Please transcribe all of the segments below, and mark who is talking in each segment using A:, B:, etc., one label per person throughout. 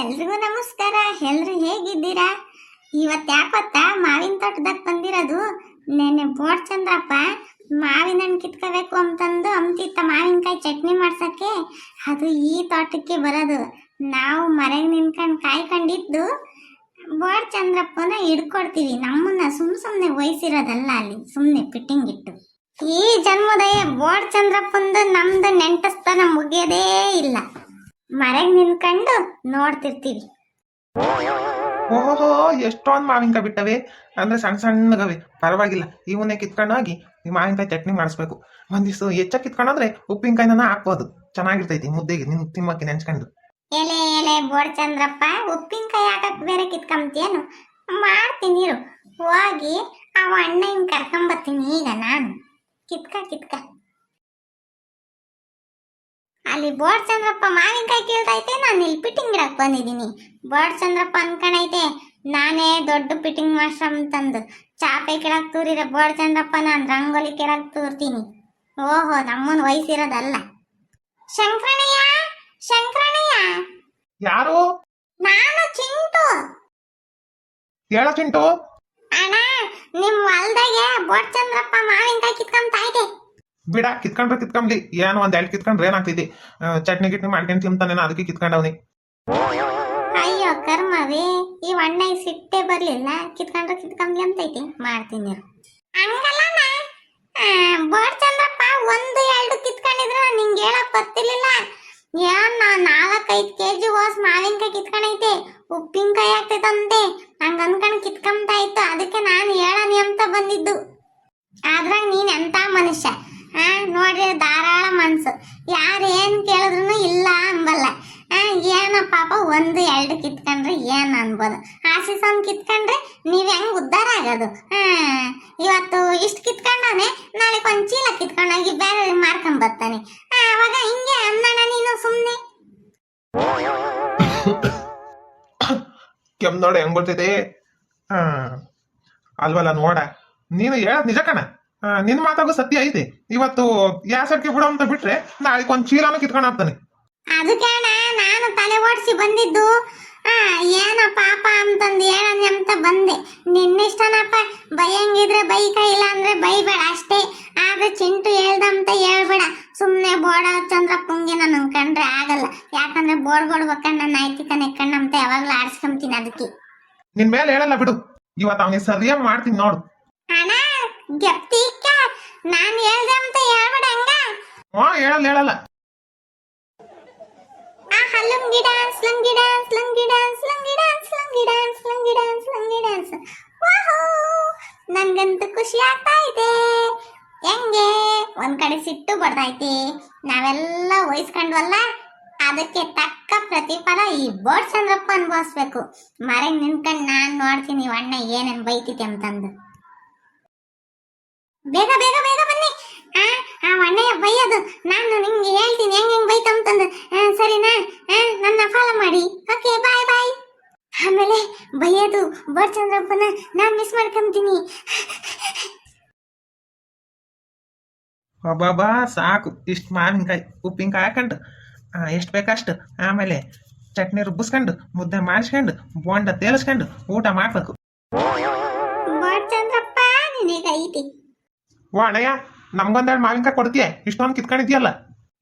A: ಎಲ್ರಿಗೂ ನಮಸ್ಕಾರ. ಎಲ್ರು ಹೇಗಿದ್ದೀರಾ? ಇವತ್ತು ಯಾಕೊತ್ತಾ ಮಾವಿನ ತೋಟದಾಗ ಬಂದಿರೋದು? ನೆನ್ನೆ ಬೋಟ್ ಚಂದ್ರಪ್ಪ, ಮಾವಿನ ಹಣ್ಣು ಕಿತ್ಕೋಬೇಕು ಅಂತಂದು ಅಂತಿತ್ತ ಮಾವಿನಕಾಯಿ ಚಟ್ನಿ ಮಾಡ್ಸೋಕ್ಕೆ. ಅದು ಈ ತೋಟಕ್ಕೆ ಬರೋದು. ನಾವು ಮನೆಗೆ ನಿಂತ್ಕೊಂಡು ಕಾಯ್ಕೊಂಡಿದ್ದು ಬೋಟ್ ಚಂದ್ರಪ್ಪನ ಹಿಡ್ಕೊಡ್ತೀವಿ. ನಮ್ಮನ್ನ ಸುಮ್ ಸುಮ್ಮನೆ ವಹಿಸಿರೋದಲ್ಲ ಅಲ್ಲಿ ಸುಮ್ಮನೆ ಫಿಟ್ಟಿಂಗ್ ಇಟ್ಟು. ಈ ಜನ್ಮದಯ ಬೋಟ್ ಚಂದ್ರಪ್ಪಂದು ನಮ್ದು ನೆಂಟಸ್ತನ ಮುಗಿಯೋದೇ ಇಲ್ಲ. ಮರೆಗೆ ನಿಂತ್ಕೊಂಡು ನೋಡ್ತಿರ್ತೀವಿ.
B: ಓಹೋ ಎಷ್ಟೊಂದ್ ಮಾವಿನಕಾಯಿ ಬಿಟ್ಟವೆ ಅಂದ್ರೆ ಸಣ್ಣ ಸಣ್ಣಗವೆ. ಪರವಾಗಿಲ್ಲ. ಇವನ್ನೇ ಕಿತ್ಕೊಂಡು ಹೋಗಿ ಈ ಮಾವಿನಕಾಯಿ ಚಟ್ನಿ ಮಾಡಿಸ್ಬೇಕು. ಒಂದಿಷ್ಟು ಹೆಚ್ಚಾಗಿ ಕಿತ್ಕೊಂಡ್ರೆ ಉಪ್ಪಿನಕಾಯಿನ ಹಾಕ್ಬೋದು. ಚೆನ್ನಾಗಿರ್ತೈತಿ ಮುದ್ದೆಗೆ ನಿನ್ ತಿಮ್ಮಕ್ಕೆ ನೆಂಚ್ಕೊಂಡು
A: ಎಲೆ ಎಲೆ ಬೋಡ್ ಚಂದ್ರಪ್ಪ ಉಪ್ಪಿನಕಾಯಿ ಹಾಕಕ್ ಬೇರೆ ಕಿತ್ಕೊಂಬತ್ತೇನು ಮಾಡ್ತೀನಿ ಹೋಗಿ ಅವ ಅಣ್ಣ ಹಿಂಗ್ ಕರ್ಕೊಂಬತ್ತೀನಿ ಈಗ ನಾನು. ಕಿತ್ಕ ಕಿತ್ಕ. ಅಲ್ಲಿ ಬೋಡ್ ಚಂದ್ರಪ್ಪ ಮಾವಿನಕಾಯಿ ಕೀಳ್ತೈತೆ ನಾನು ಇಲ್ಲಿ ಪಿಟ್ಟಿಂಗ್ ಇಡಕ್ ಬಂದಿದ್ದೀನಿ. ಬೋಡ್ ಚಂದ್ರಪ್ಪ ಅನ್ಕೊಂಡೈತೆ ನಾನೇ ದೊಡ್ಡ ಪಿಟ್ಟಿಂಗ್ ಮಾಸ್ಟರ್ ಅಂತಂದು ಚಾಪೆ ಕೆಳಗ್ ತೂರಿರ ಬೋಡ್ ಚಂದ್ರಪ್ಪ ನಾನು ರಂಗೋಲಿ ಕೆಳಗ್ ತೂರ್ತೀನಿ. ಓಹೋ ನಮ್ಮನ್ ವಯಸ್ಸಿರೋದಲ್ಲ. ಶಂಕರಣಯ್ಯ ಶಂಕರಣಯ್ಯ
B: ಯಾರು?
A: ನಾನು ಚಿಂಟು.
B: ಹೇಳ ಚಿಂಟು.
A: ಅಣ್ಣ ನಿಮ್ ಹೊಲ್ದಾಗೆ ಬೋರ್ಡ್ ಚಂದ್ರಪ್ಪ ಮಾವಿನಕಾಯಿ ಕಿತ್ಕೊಂತ ಇದೆ.
B: ಬಿಡ ಕಿತ್ಕೊಂಡ್ರೆ ಕಿತ್ಕೊಂಬ್ಲಿ. ಏನೋ ಒಂದ್ ಎರಡು ಕಿತ್ಕೊಂಡ್ರೆ ಏನಾಗ್ತೈತಿ ಚಟ್ನಿ ಗಿಟ್ನಿ ಮಾಡ್ಕೊಂಡು ತಿಂತಾನೆ ಅದಕ್ಕೆ ಕಿತ್ಕೊಂಡವ್ನಿ.
A: ಅಯ್ಯೋ ಕರ್ಮವೇ ಈ ಅಣ್ಣ ಸಿಟ್ಟೆ ಬರ್ಲಿಲ್ಲ ಕಿತ್ಕೊಂಡ್ರೆ ಕಿತ್ಕೊಂಬ್ಲಿ ಅಂತೈತಿ. ಮಾಡ್ತೀನಿ. ಆ, ಬೋಟ್ ಚಂದ್ರಪ್ಪ ಒಂದು ಎರಡು ಕಿತ್ಕೊಂಡಿದ್ರೆ ನಿಂಗೆ ಹೇಳಕ್ ಗೊತ್ತಿರ್ಲಿಲ್ಲ. ಏನ್ ನಾಲ್ಕೈದು ಕೆ ಜಿ ಹೋಸ್ ಮಾವಿನಕಾಯಿ ಕಿತ್ಕೊಂಡೈತೆ. ಉಪ್ಪಿನಕಾಯಿ ಆಗ್ತೈತಂತೆ ಹಂಗ ಅನ್ಕೊಂಡು ಕಿತ್ಕೊಂಬ್ತಾ ಇತ್ತು ಅದಕ್ಕೆ ನಾನು ಹೇಳನಿ ಅಂತ ಬಂದಿದ್ದು. ಆದ್ರಾಗ ನೀನ್ ಎಂತ ಮನುಷ್ಯ? ನೋಡ್ರಿ ಧಾರಾಳ ಮನ್ಸು. ಯಾರು ಏನು ಕೇಳಿದ್ರು ಇಲ್ಲ ಅಂಬಲ್ಲ. ಆ, ಏನೋ ಪಾಪ ಒಂದು ಎರಡು ಕಿತ್ಕೊಂಡ್ರೆ ಏನ್ ಅನ್ಬೋದು? ಆಶೀಸನ್ ಕಿತ್ಕೊಂಡ್ರೆ ನೀವ್ ಹೆಂಗ್ ಉದ್ಧಾರ ಆಗೋದು? ಇವತ್ತು ಇಷ್ಟು ಕಿತ್ಕೊಂಡಾನೆ ನಾಳೆ ಒಂದ್ ಚೀಲ ಕಿತ್ಕೊಂಡೋಗಿ ಬೇರೆ ಮಾರ್ಕೊಂಡ್ ಬರ್ತಾನೆ. ಅವಾಗ ಹಿಂಗೆ ಅನ್ನಣ ನೀನು ಸುಮ್ನೆ.
B: ಕೆಮ್ ನೋಡ ಹೆಂಗ್ ಬರ್ತೈತೆ? ಅಲ್ವಲ್ಲ ನೋಡ. ನೀನು ಹೇಳ ನಿಜ ಕಣ. ಆ, ನಿನ್ ಮಾತಾಗೋ ಸತ್ಯ ಐತಿ ಇವತ್ತು ಯಾಸಕ್ಕೆ ಬಿಡೋ ಅಂತ ಬಿಟ್ರೆ ನಾಳೆಗೆ ಒಂದ್ ಚೀಲನೂ ಕಿತ್ಕೊಂಡು ಹಾಕ್ತಾನೆ
A: ಅದಕ್ಕೆ ನಾನು ತಲೆ ಓಡಿಸಿ ಬಂದಿದ್ದು ಆ ಏನೋ ಪಾಪ ಅಂತಂದು ಹೇಳನಿ ಅಂತ ಬಂದೆ. ನಿನ್ನಿಷ್ಟನಪ್ಪ ಬೈಯಂಗಿದ್ರೆ ಬೈಕ ಇಲ್ಲ ಅಂದ್ರೆ ಬೈಬೇಡ ಅಷ್ಟೇ. ಆದ್ರೆ ಚಿಂಟು ಹೇಳ್ದಂತ ಹೇಳ್ಬೇಡ. ಸುಮ್ನೆ ಬೋಡ ಚಂದ್ರಪ್ಪಂಗೆ ನಾನು ಕಂಡ್ರೆ ಆಗಲ್ಲ. ಯಾಕಂದ್ರೆ ಬೋರ್ ಬಕ್ಕಂಡ್ ನನ್ನ ಐತಿಕ ನೆಕ್ಕಣ್ಣಂತ ಯಾವಾಗ್ಲೂ ಆಡ್ಸ್ಕೊಂತೀನಿ ಅದಕ್ಕೆ
B: ನಿನ್ ಮೇಲೆ ಹೇಳಲ್ಲ ಬಿಡು. ಇವತ್ತು ಅವನಿಗೆ ಸರಿಯಾಗಿ ಮಾಡ್ತೀನಿ ನೋಡು.
A: ಅಣ್ಣ ಗೆಪ್ತಿಕ್ಕ ನಾನು ಹೇಳ್ದೆ ಅಂತ ಹೇಳ್ಬೇಡ ಹಂಗ.
B: ಹಾ ಹೇಳಲ್ಲ ಹೇಳಲ್ಲ.
A: ಆ ಹಲ್ಲುಂಗಿ dance lungi dance lungi dance lungi dance lungi dance lungi dance lungi dance ವಾಹೋ ನನ್ಗಂತೂ ಖುಷಿ ಆಗ್ತಾ ಇದೆ. ಹೆಂಗೆ? ಒಂದ್ ಕಡೆ ಸಿಟ್ಟು ಬರ್ತೈತಿ ನಾವೆಲ್ಲ ವಹಿಸ್ಕೊಂಡ್ವಲ್ಲ? ಅದಕ್ಕೆ ತಕ್ಕ ಪ್ರತಿಫಲ ಈ ಬೋಟ್ ಚಂದ್ರಪ್ಪ ಅನ್ಭವಿಸ್ಬೇಕು. ಮರೆ ನಿಂತ್ಕೊಂಡ್ ನಾನು ನೋಡ್ತೀನಿ ಅಣ್ಣ ಏನೇನ್ ಬೈತಿತಿ ಅಂತಂದು ಬೇಗ ಬೇಗ ಬೇಗ ಬನ್ನಿ. ಆ ಆ ಅಣ್ಣಯ್ಯ ಬೈಯೋದು. ನಾನು ನಿಂಗೆ ಹೇಳ್ತೀನಿ ಹೆಂಗ್ ಹೆಂಗ್ ಬೈತಂತಂದು ಸರಿನಾ? ನನ್ನ ಫಾಲೋ ಮಾಡಿ. ಓಕೆ ಬಾಯ್ ಬಾಯ್ ಆಮೇಲೆ ಬೈಯೋದು. ಬರ್ ಚಂದ್ರಪ್ಪನ ನಾನ್ ಮಿಸ್ ಮಾಡ್ಕೊಂತೀನಿ.
B: ಒಬ್ಬಬ್ಬಾ ಸಾಕು. ಇಷ್ಟು ಮಾವಿನಕಾಯಿ ಉಪ್ಪಿನಕಾಯಿ ಹಾಕೊಂಡು. ಎಷ್ಟು ಬೇಕಷ್ಟು. ಆಮೇಲೆ ಚಟ್ನಿ ರುಬ್ಬಿಸ್ಕೊಂಡು ಮುದ್ದೆ ಮಾಡಿಸ್ಕೊಂಡು ಬೋಂಡ ತೇಲಿಸ್ಕೊಂಡು ಊಟ ಮಾಡ್ಬೇಕು.
A: ಚಂದ್ರಪ್ಪ ನಿನಗ
B: ವಾ ಅಣ್ಣಯ್ಯ ನಮ್ಗೊಂದೆರಡು ಮಾವಿನಕಾಯಿ ಕೊಡ್ತೀಯ? ಇಷ್ಟೊಂದು ಕಿತ್ಕೊಂಡಿದ್ಯಲ್ಲ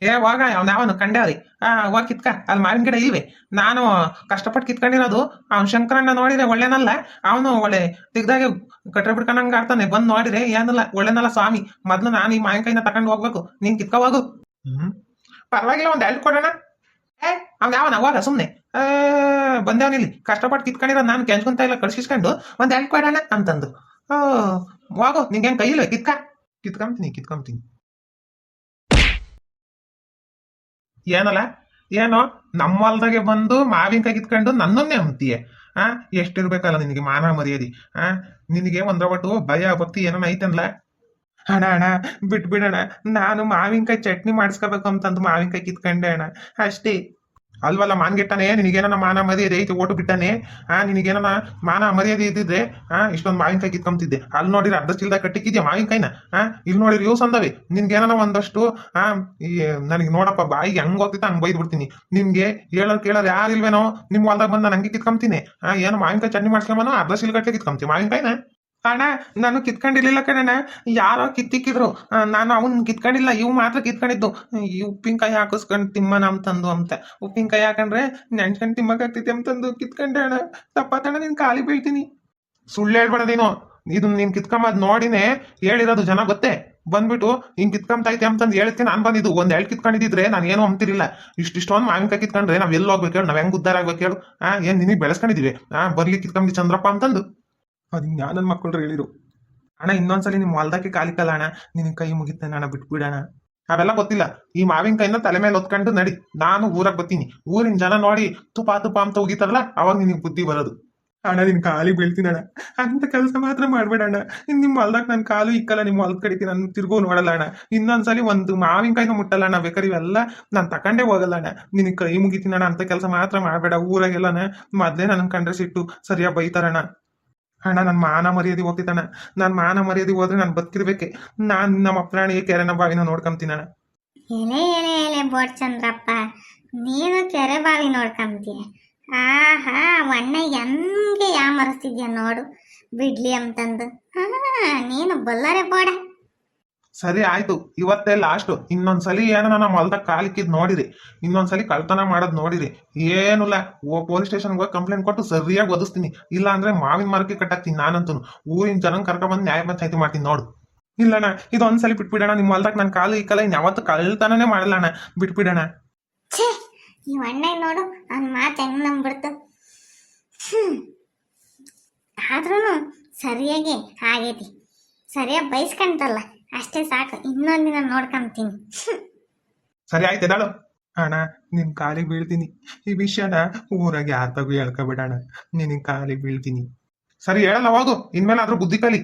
B: ಏ ಹೋಗ ಅವ್ನು ಯಾವನು? ಕಂಡೇವ್ರಿ ಆ ಹೋಗಿ ಕಿತ್ಕ. ಅಲ್ಲಿ ಮಾವಿನ ಗಿಡ ಇವೆ. ನಾನು ಕಷ್ಟಪಟ್ಟು ಕಿತ್ಕೊಂಡಿರೋದು ಅವ್ನ ಶಂಕರಣ್ಣ ನೋಡಿದ್ರೆ ಒಳ್ಳೆನಲ್ಲ. ಅವನು ಒಳ್ಳೆ ತೆಗ್ದಾಗೆ ಕಟ್ರೆ ಬಿಡ್ಕೊಂಡಂಗ ಆಡ್ತಾನೆ. ಬಂದು ನೋಡಿದ್ರೆ ಏನಲ್ಲ ಒಳ್ಳೆನಲ್ಲ ಸ್ವಾಮಿ. ಮೊದ್ಲು ನಾನು ಈ ಮಾವಿನಕಾಯಿನ ತಗೊಂಡು ಹೋಗ್ಬೇಕು. ನೀನು ಕಿತ್ಕ ಹೋಗು. ಹ್ಮ್. ಪರವಾಗಿಲ್ಲ ಒಂದು ಎರಡು ಕೊಡೋಣ. ಏ ಅವ್ನು ಯಾವನ? ಹೋಗ ಸುಮ್ನೆ. ಆ ಬಂದೇವನಿಲ್ಲಿ ಕಷ್ಟಪಟ್ಟು ಕಿತ್ಕೊಂಡಿರೋ ನಾನು ಕೆಂಚ್ಕೊಂತ ಇಲ್ಲ ಕಳ್ಸಿಸ್ಕೊಂಡು ಒಂದು ಎರಡು ಕೊಡೋಣ ಅಂತಂದು. ಓ ಹೋಗು ನಿಂಗೆ ಕೈ ಇಲ್ವೇ ಕಿತ್ಕ. ಕಿತ್ಕೊಂತೀನಿ ಕಿತ್ಕೊಂತೀನಿ ಏನಲ್ಲ? ಏನೋ ನಮ್ಮ ಹೊಲ್ದಾಗೆ ಬಂದು ಮಾವಿನಕಾಯಿ ಕಿತ್ಕೊಂಡು ನನ್ನನ್ನೇ ಅಂತೀಯ ಆ, ಎಷ್ಟಿರ್ಬೇಕಲ್ಲ ನಿನಗೆ ಮಾನ ಮರ್ಯಾದಿ? ಆ, ನಿನಗೆ ಒಂದ್ರಬಟ್ಟು ಭಯ, ಭಕ್ತಿ ಏನೋ ಐತನ್ಲ ಅಣ್ಣ ಅಣ್ಣ, ಬಿಟ್ಬಿಡಣ. ನಾನು ಮಾವಿನಕಾಯಿ ಚಟ್ನಿ ಮಾಡಿಸ್ಕೋಬೇಕು ಅಂತಂದು ಮಾವಿನಕಾಯಿ ಕಿತ್ಕೊಂಡೆ ಅಣ್ಣ. ಅಷ್ಟೇ. ಅಲ್ವಲ್ಲ ಮಾನ್ಗೆಟ್ಟನೆ ನಿನಗೇನ ಮಾನ ಮರ್ಯಾದೆ ಐತಿ, ಓಟು ಬಿಟ್ಟನೆ ಆ ನಿನಗೇನ ಮಾನ ಮರ್ಯಾದೆ ಇದ್ದಿದ್ರೆ, ಆ, ಇಷ್ಟೊಂದು ಮಾವಿನಕಾಯಿ ಕಿತ್ಕೊಂತಿದ್ದೆ ಅಲ್ಲಿ ನೋಡಿದ್ರೆ ಅರ್ಧ ಚೀಲದಾಗ ಕಟ್ಟಿಕ್ಕಿದ್ಯಾ ಮಾವಿನಕಾಯಿನ ಆ, ಇಲ್ಲಿ ನೋಡಿದ್ರೆ ಯೂಸ್ ಅಂದವೆ. ನಿನ್ಗೇನ ಒಂದಷ್ಟು, ಆ, ಈ, ನನಗೆ ನೋಡಪ್ಪ, ಬಾಯಿಗೆ ಹೆಂಗ್ ಹೋಗ್ತಿತ್ತ ಹಂಗೆ ಬೈದು ಬಿಡ್ತೀನಿ. ನಿಮ್ಗೆ ಹೇಳೋದು ಕೇಳೋದು ಯಾರು ಇಲ್ವೇನೋ, ನಿಮ್ ಹೊಲ್ದಾಗ ಬಂದ ನಂಗೆ ಕಿತ್ಕೊಂತೀನಿ ಆ, ಏನು ಮಾವಿನಕಾಯಿ ಚಟ್ನಿ ಮಾಡ್ಸ್ಕೊಂಬನೋ, ಅರ್ಧ ಚೀಲ ಗಟ್ಟಲೆ ಕಿತ್ಕೊಂತೀನಿ ಮಾವಿನಕಾಯಿನ ಅಣ್ಣ, ನಾನು ಕಿತ್ಕೊಂಡಿರ್ಲಿಲ್ಲ ಕಣಣ್ಣ. ಯಾರೋ ಕಿತ್ತಿಕ್ಕಿದ್ರು. ನಾನು ಅವನ್ ಕಿತ್ಕೊಂಡಿಲ್ಲ ಇವು ಮಾತ್ರ ಕಿತ್ಕೊಂಡಿದ್ದು. ಈ ಉಪ್ಪಿನಕಾಯಿ ಹಾಕಿಸ್ಕೊಂಡು ತಿಮ್ಮನ ತಂದು ಅಂತ. ಉಪ್ಪಿನಕಾಯಿ ಹಾಕೊಂಡ್ರೆ ನೆನ್ಸ್ಕೊಂಡು ತಿಮ್ಮಕ್ಕಾಗ್ತೈತಿ ಅಂತಂದು ಕಿತ್ಕೊಂಡೆ ಅಣ್ಣ. ತಪ್ಪತ್ತಣ್ಣ ನೀನ್ ಖಾಲಿ ಬೀಳ್ತೀನಿ. ಸುಳ್ಳು ಹೇಳ್ಬೇಡದೇನು. ಇದನ್ನ ನೀನ್ ಕಿತ್ಕೊಂಬದ್ ನೋಡಿನೇ ಹೇಳಿರೋದು ಜನ ಗೊತ್ತೇ? ಬಂದ್ಬಿಟ್ಟು ಹಿಂಗ್ ಕಿತ್ಕೊಂತೈತೆ ಅಂತಂದು ಹೇಳ್ತೀನಿ ನಾನು ಬಂದಿದ್ದು. ಒಂದ್ ಎರಡು ಕಿತ್ಕೊಂಡಿದ್ರೆ ನಾನು ಏನು ಅಂತಿರಿಲ್ಲ ಇಷ್ಟಿಷ್ಟೊಂದು ಮಾವಿನಕಾಯಿ ಕಿತ್ಕೊಂಡ್ರೆ ನಾವ್ ಎಲ್ಲಿ ಹೋಗ್ಬೇಕು ಹೇಳು, ನಾವ್ ಹೆಂಗ್ ಉದ್ದಾರ ಆಗ್ಬೇಕು ಹೇಳು. ಆ, ಏನ್ ನಿನಗೆ ಬೆಳೆಸ್ಕೊಂಡಿದ್ದೀವಿ ಆ, ಬರ್ಲಿ ಕಿತ್ಕೊಂಡಿ ಚಂದ್ರಪ್ಪ ಅಂತಂದು. ಅದು ಯಾ ನನ್ನ ಮಕ್ಕಳು ಹೇಳಿರು? ಅಣ್ಣ, ಇನ್ನೊಂದ್ಸಲಿ ನಿಮ್ಮ ಹೊಲ್ದಕ್ಕೆ ಕಾಲಿಕಲ್ಲ ಅಣ್ಣ ನಿನ್ ಕೈ ಮುಗಿತಾನೆ ಅಣ್ಣ, ಬಿಟ್ಬಿಡಣ. ಅವೆಲ್ಲ ಗೊತ್ತಿಲ್ಲ. ಈ ಮಾವಿನಕಾಯಿನ ತಲೆ ಮೇಲೆ ಹೊತ್ಕೊಂಡು ನಡಿ. ನಾನು ಊರಾಗ ಬರ್ತೀನಿ. ಊರಿನ ಜನ ನೋಡಿ ತುಪ್ಪ ತುಪ್ಪ ಅಂತ ಉಗಿತಾರಲ್ಲ, ಅವಾಗ ನಿನಗೆ ಬುದ್ಧಿ ಬರೋದು. ಅಣ್ಣ, ನಿನ್ ಕಾಲಿ ಬೀಳ್ತೀನಿ ಅಣ್ಣ. ಅಂತ ಕೆಲಸ ಮಾತ್ರ ಮಾಡ್ಬೇಡ ಅಣ್ಣ. ಇನ್ ನಿಮ್ ಹೊಲ್ದಾಗ ನನ್ ಕಾಲು ಇಕ್ಕಲ್ಲ ನಿಮ್ಮ ಹೊಲ್ದ ಕಡಿತಿ ನಾನು ತಿರ್ಗೂ ನೋಡಲ್ಲ ಅಣ್ಣ. ಇನ್ನೊಂದ್ಸಲಿ ಒಂದು ಮಾವಿನಕಾಯಿನ ಮುಟ್ಟಲ್ಲ ಅಣ್ಣ ಬೇಕಾದ್ರೆ ಇವೆಲ್ಲ ನಾನ್ ತಕೊಂಡೇ ಹೋಗಲ್ಲ ಅಣ್ಣ. ನಿನ್ ಕೈ ಮುಗಿತೀನಣ್ಣ ಅಂತ ಕೆಲಸ ಮಾತ್ರ ಮಾಡಬೇಡ. ಊರಾಗೆಲ್ಲನ ಮೊದಲೇ ನನ್ನ ಕಂಡ್ರೆ ಸಿಟ್ಟು ಸರಿಯಾಗಿ ಬೈತಾರಣ್ಣ. ಅಣ್ಣ ನನ್ನ ಮಾನ ಮರ್ಯಾದೆ ಹೋಗ್ತಿದ್ದಣ್ಣ ನನ್ನ ಮಾನ ಮರ್ಯಾದೆ ಹೋದ್ರೆ ನಾನು ಬದುಕಿರ್ಬೇಕೆ. ನಾನ್ ನಮ್ಮ ಪ್ರಾಣಿಗೆ ಕೆರೆನ ಬಾವಿನ ನೋಡ್ಕೊಂತೀನಣ್ಣ ಏನೇ
A: ಎಲೆ ಎಲೆ ಬೋಟ್ ಚಂದ್ರಪ್ಪ ನೀನು ಕೆರೆ ಬಾವಿ ನೋಡ್ಕೊಂತೀಯ ಆಹಾ, ಅಣ್ಣ, ಹೆಂಗೆ ಯಾಮರಿಸ್ತಿದ್ಯ ನೋಡು. ಬಿಡ್ಲಿ ಅಂತಂದು. ಹಾ ನೀನು ಬಲ್ಲರೆ ಬೋಡ.
B: ಸರಿ ಆಯ್ತು, ಇವತ್ತೇ ಲಾಸ್ಟ್ ಇನ್ನೊಂದ್ಸಲಿ ಏನೋ ನಮ್ಮ ಹೊಲ್ದಾಗ ಕಾಲಿಕ್ಕಿದ್ ನೋಡಿರಿ. ಇನ್ನೊಂದ್ಸಲಿ ಕಳ್ತನ ಮಾಡೋದ್ ನೋಡಿರಿ. ಏನಿಲ್ಲ, ಓ ಪೊಲೀಸ್ ಸ್ಟೇಷನ್ಗೆ ಹೋಗಿ ಕಂಪ್ಲೇಂಟ್ ಕೊಟ್ಟು ಸರಿಯಾಗಿ ಒದಿಸ್ತೀನಿ ಇಲ್ಲ ಅಂದ್ರೆ ಮಾವಿನ ಮರಕ್ಕೆ ಕಟ್ಟಾಕ್ತೀನಿ ನಾನಂತೂ ಊರಿನ ಜನ ಕರ್ಕೊಂಡ್ಬಂದು ನ್ಯಾಯ ಪಂಚಾಯತಿ ಮಾಡ್ತೀನಿ ನೋಡು. ಇಲ್ಲಣ್ಣ, ಇದು ಒಂದ್ಸಲಿ ಬಿಟ್ಬಿಡೋಣ. ನಿಮ್ಮ ಹೊಲ್ದಾಗ ನಾನು ಕಾಲು ಈ ಇನ್ ಯಾವತ್ತು ಕಳ್ತನೇ ಮಾಡಲ್ಲ ಅಣ್ಣ. ಬಿಟ್ಬಿಡೋಣ.
A: ಅಣ್ಣ ನೋಡು. ನನ್ನ ಮಾತು ಹೆಂಗ್ ನಂಬಿಡ್ತು ಆದ್ರೂ ಸರಿಯಾಗಿ ಆಗೈತಿ. ಸರಿಯಾಗಿ ಬೈಸ್ಕೊಂತಲ್ಲ. ಅಷ್ಟೇ ಸಾಕು ಇನ್ನೊಂದಿನ ನೋಡ್ಕೊಂತೀನಿ. ಹ್ಮ್
B: ಸರಿ, ಆಯ್ತು ದಾಳು ಅಣ್ಣ, ನಿನ್ ಕಾಲಿಗೆ ಬೀಳ್ತೀನಿ. ಈ ವಿಷಯನ ಊರಾಗ ಯಾರ ತಗು ಹೇಳ್ಕೊಬೇಡಣ ನಿನ್ ಕಾಲಿಗೆ ಬೀಳ್ತೀನಿ. ಸರಿ, ಹೇಳಲ್ಲ, ಹೋಗು. ಇನ್ಮೇಲೆ ಆದ್ರೂ ಬುದ್ಧಿ ಕಲಿ.